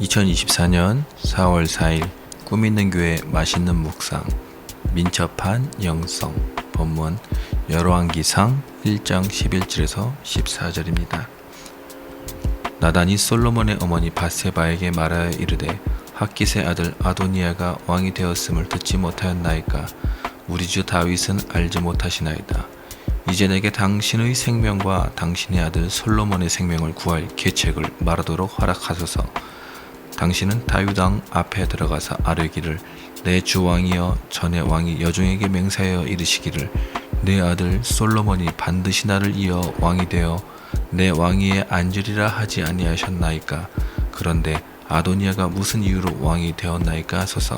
2024년 4월 4일 꿈 있는 교회 맛있는 묵상 민첩한 영성 본문 열왕기상 1장 11절에서 14절입니다. 나단이 솔로몬의 어머니 바세바에게 말하여 이르되 학기세 아들 아도니아가 왕이 되었음을 듣지 못하였나이까 우리 주 다윗은 알지 못하시나이다. 이제 내게 당신의 생명과 당신의 아들 솔로몬의 생명을 구할 계책을 말하도록 허락하소서. 당신은 다윗 왕 앞에 들어가서 아뢰기를 내 주 왕이여 전에 왕이 여종에게 맹세하여 이르시기를 내 아들 솔로몬이 반드시 나를 이어 왕이 되어 내 왕위에 앉으리라 하지 아니하셨나이까? 그런데 아도니아가 무슨 이유로 왕이 되었나이까 하소서.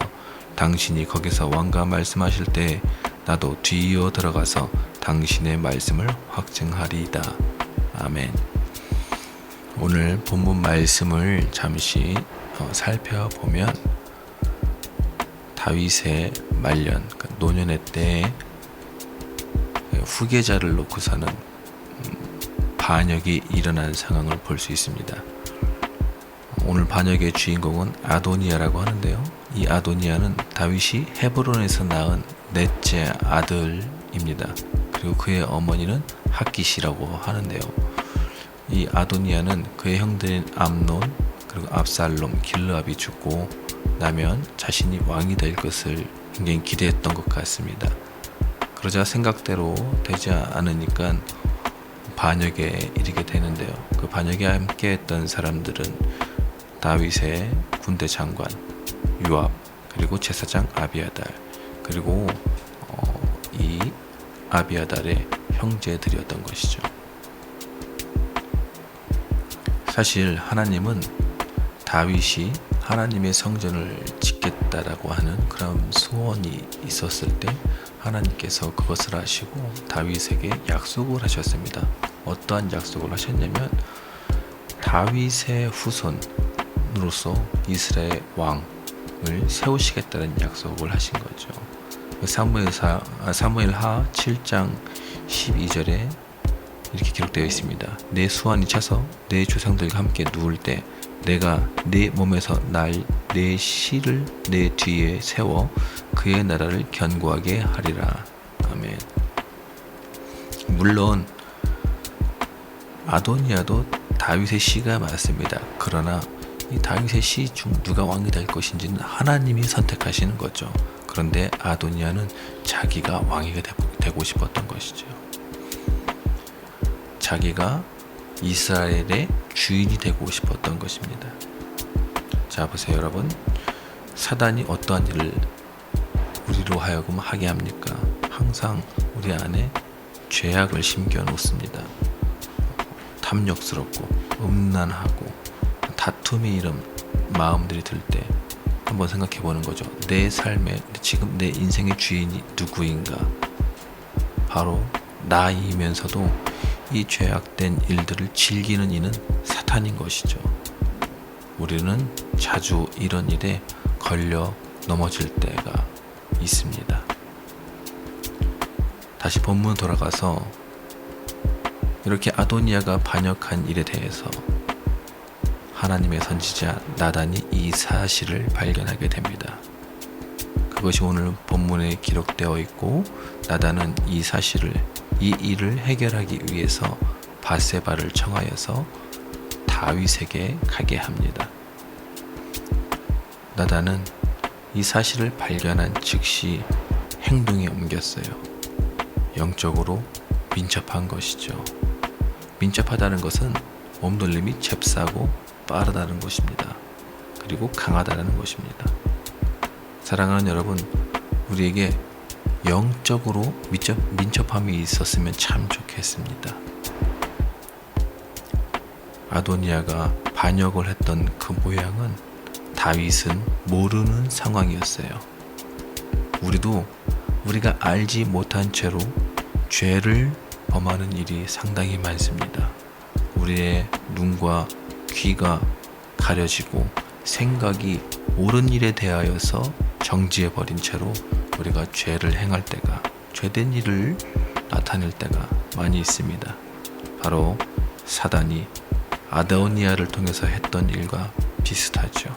당신이 거기서 왕과 말씀하실 때 나도 뒤이어 들어가서 당신의 말씀을 확증하리이다. 아멘. 오늘 본문 말씀을 잠시 어, 살펴보면 다윗의 말년 그 노년의 때 후계자를 놓고서는 음, 반역이 일어난 상황을 볼 수 있습니다. 오늘 반역의 주인공은 아도니아라고 하는데요. 이 아도니아는 다윗이 헤브론에서 낳은 넷째 아들입니다. 그리고 그의 어머니는 학기시라고 하는데요. 이 아도니아는 그의 형들인 암논 그리고 압살롬, 길르압이 죽고 나면 자신이 왕이 될 것을 굉장히 기대했던 것 같습니다. 그러자 생각대로 되지 않으니까 반역에 이르게 되는데요. 그 반역에 함께했던 사람들은 다윗의 군대 장관 요압 그리고 제사장 아비아달 그리고 어, 이 아비아달의 형제들이었던 것이죠. 사실 하나님은 다윗이 하나님의 성전을 짓겠다라고 하는 그런 소원이 있었을 때 하나님께서 그것을 아시고 다윗에게 약속을 하셨습니다. 어떠한 약속을 하셨냐면 다윗의 후손으로서 이스라엘 왕을 세우시겠다는 약속을 하신 거죠. 사무엘사 사무엘하 7장 12절에 이렇게 기록되어 있습니다. 내 수완이 차서 내 조상들과 함께 누울 때 내가 내 몸에서 날 내 씨를 내 뒤에 세워 그의 나라를 견고하게 하리라. 아멘. 물론 아도니아도 다윗의 씨가 맞습니다. 그러나 이 다윗의 씨 중 누가 왕이 될 것인지는 하나님이 선택하시는 거죠. 그런데 아도니아는 자기가 왕이 되고 싶었던 것이죠. 자기가 이스라엘의 주인이 되고 싶었던 것입니다. 자, 보세요, 여러분. 사단이 어떠한 일을 우리로 하여금 하게 합니까? 항상 우리 안에 죄악을 심겨 놓습니다. 탐욕스럽고, 음란하고, 다툼이 이런 마음들이 들 때 한번 생각해 보는 거죠. 내 삶에, 지금 내 인생의 주인이 누구인가? 바로 나이면서도 이 죄악된 일들을 즐기는 이는 사탄인 것이죠. 우리는 자주 이런 일에 걸려 넘어질 때가 있습니다. 다시 본문 돌아가서 이렇게 아도니아가 반역한 일에 대해서 하나님의 선지자 나단이 이 사실을 발견하게 됩니다. 그것이 오늘 본문에 기록되어 있고 나단은 이 사실을 이 일을 해결하기 위해서 바세바를 청하여서 다윗에게 가게 합니다. 나단은 이 사실을 발견한 즉시 행동에 옮겼어요. 영적으로 민첩한 것이죠. 민첩하다는 것은 몸돌림이 잽싸고 빠르다는 것입니다. 그리고 강하다는 것입니다. 사랑하는 여러분, 우리에게 영적으로 민첩, 민첩함이 있었으면 참 좋겠습니다. 아도니아가 반역을 했던 그 모양은 다윗은 모르는 상황이었어요. 우리도 우리가 알지 못한 채로 죄를 범하는 일이 상당히 많습니다. 우리의 눈과 귀가 가려지고 생각이 옳은 일에 대하여서 정지해 버린 채로 우리가 죄를 행할 때가 죄된 일을 나타낼 때가 많이 있습니다. 바로 사단이 아다오니아를 통해서 했던 일과 비슷하죠.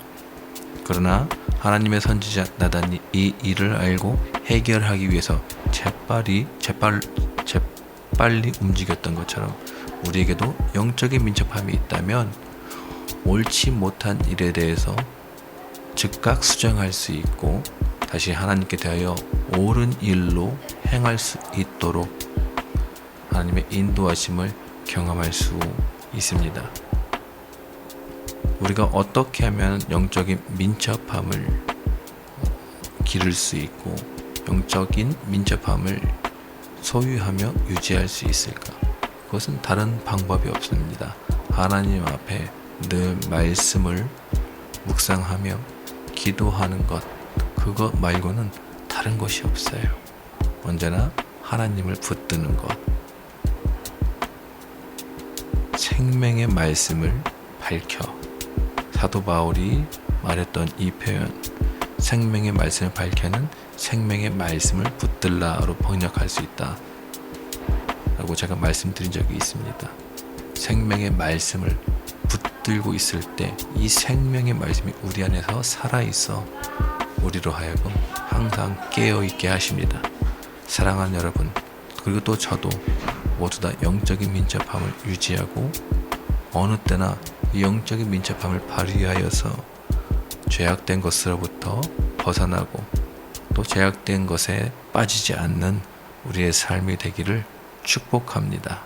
그러나 하나님의 선지자 나단이 이 일을 알고 해결하기 위해서 재빨리 재빨 재빨리 움직였던 것처럼 우리에게도 영적인 민첩함이 있다면 옳지 못한 일에 대해서 즉각 수정할 수 있고 다시 하나님께 대하여 옳은 일로 행할 수 있도록 하나님의 인도하심을 경험할 수 있습니다. 우리가 어떻게 하면 영적인 민첩함을 기를 수 있고 영적인 민첩함을 소유하며 유지할 수 있을까? 그것은 다른 방법이 없습니다. 하나님 앞에 늘 말씀을 묵상하며 기도하는 것, 그것 말고는 다른 것이 없어요. 언제나 하나님을 붙드는 것. 생명의 말씀을 밝혀. 사도 바울이 말했던 이 표현, 생명의 말씀을 밝혀는 생명의 말씀을 붙들라로 번역할 수 있다. 라고 제가 말씀드린 적이 있습니다. 생명의 말씀을 붙들고 있을 때 이 생명의 말씀이 우리 안에서 살아 있어 우리로 하여금 항상 깨어 있게 하십니다. 사랑하는 여러분, 그리고 또 저도 모두 다 영적인 민첩함을 유지하고 어느 때나 이 영적인 민첩함을 발휘하여서 죄악된 것으로부터 벗어나고 또 죄악된 것에 빠지지 않는 우리의 삶이 되기를 축복합니다.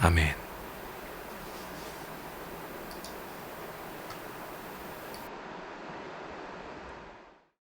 아멘.